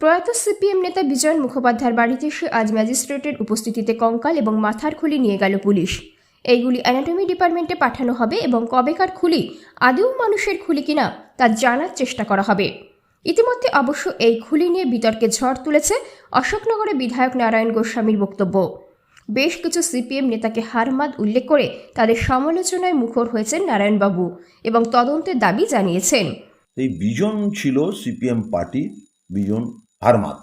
প্রয়াত সিপিএম নেতা বিজয় মুখোপাধ্যায়ের বাড়িতে এসে আজ ম্যাজিস্ট্রেটের উপস্থিতিতে কঙ্কাল এবং মাথার খুলি নিয়ে গেল পুলিশ। এইগুলি অ্যানাটমি ডিপার্টমেন্টে পাঠানো হবে এবং কবেকার খুলি আদৌ মানুষের খুলি কিনা তা জানার চেষ্টা করা হবে। ইতিমধ্যে অবশ্য এই খুলি নিয়ে বিতর্কে ঝড় তুলেছে অশোকনগরের বিধায়ক নারায়ণ গোস্বামীর বক্তব্য। বেশ কিছু সিপিএম নেতাকে হারমাদ উল্লেখ করে তাদের সমালোচনায় মুখর হয়েছেন নারায়ণবাবু এবং তদন্তের দাবি জানিয়েছেন। এই বিজন ছিল সিপিএম পার্টি, বিজন হারমাত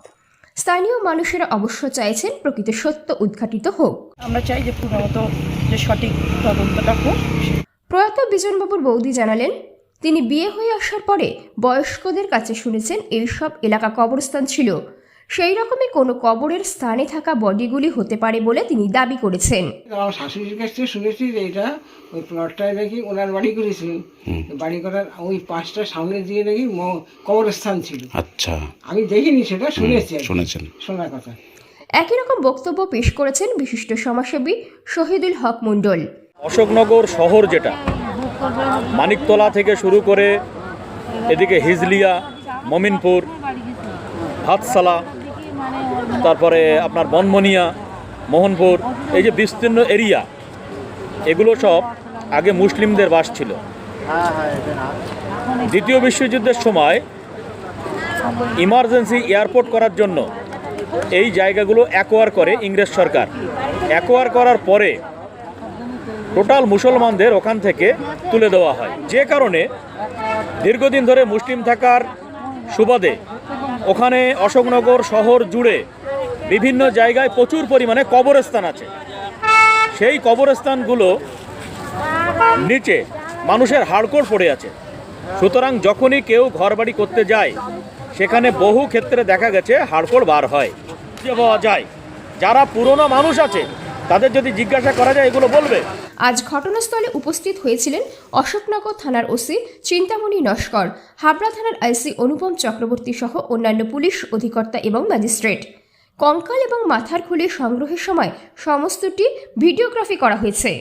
স্থানীয় মানুষেরা অবশ্য চাইছেন প্রকৃত সত্য উদ্ঘাটিত হোক। আমরা চাই যে প্রথমত যে সঠিক তদন্তটা হোক। প্রয়াত বিজনবাবুর বৌদি জানালেন তিনি বিয়ে হয়ে আসার পরে বয়স্কদের কাছে শুনেছেন এইসব এলাকা কবরস্থান ছিল। সেই রকমই কোনো কবরের স্থানে থাকা বডিগুলি হতে পারে বলে তিনি দাবি করেছেন। আমার শাশুড়ির কাছ থেকে শুনেছি যে এটা ওই প্লটটায় নাকি ওনার বাড়ি করেছিলেন বাড়ি করার ওই পাঁচটা সামনে দিয়ে নাকি কবরস্থান ছিল। আচ্ছা। আমি দেখিনি সেটা শুনেছি শুনেছেন। শোনার কথা। একই রকম বক্তব্য পেশ করেছেন বিশিষ্ট সমাজসেবী শহীদুল হক মণ্ডল। অশোকনগর শহর যেটা মানিকতলা থেকে শুরু করে এদিকে হিজলিয়া মমিনপুর হাতসালা তারপরে আপনার বনমনিয়া, মোহনপুর, এই যে বিস্তীর্ণ এরিয়া, এগুলো সব আগে মুসলিমদের বাস ছিল। দ্বিতীয় বিশ্বযুদ্ধের সময় ইমার্জেন্সি এয়ারপোর্ট করার জন্য এই জায়গাগুলো অ্যাকোয়ার করে ইংরেজ সরকার। অ্যাকোয়ার করার পরে টোটাল মুসলমানদের ওখান থেকে তুলে দেওয়া হয়। যে কারণে দীর্ঘদিন ধরে মুসলিম থাকার সুবাদে ওখানে অশোকনগর শহর জুড়ে বিভিন্ন জায়গায় প্রচুর পরিমাণে কবরস্থান আছে। সেই কবরস্থানগুলো নিচে মানুষের হাড়কোড় পড়ে আছে। সুতরাং যখনই কেউ ঘরবাড়ি করতে যায়, সেখানে বহু ক্ষেত্রে দেখা গেছে হাড়কোড় বার হয়। যায়। যারা পুরনো মানুষ আছে, তাদের যদি জিজ্ঞাসা করা যায়, এগুলো বলবে আজ ঘটনাস্থলে উপস্থিত হয়েছিলেন অশোকনগর থানার ওসি চিন্তামণি নস্কর, হাবড়া থানার আইসি অনুপম চক্রবর্তী সহ অন্যান্য পুলিশ অধিকর্তা এবং ম্যাজিস্ট্রেট। কঙ্কাল এবং মাথার খুলি সংগ্রহের সময় সমস্তটি ভিডিওগ্রাফি করা হয়েছে।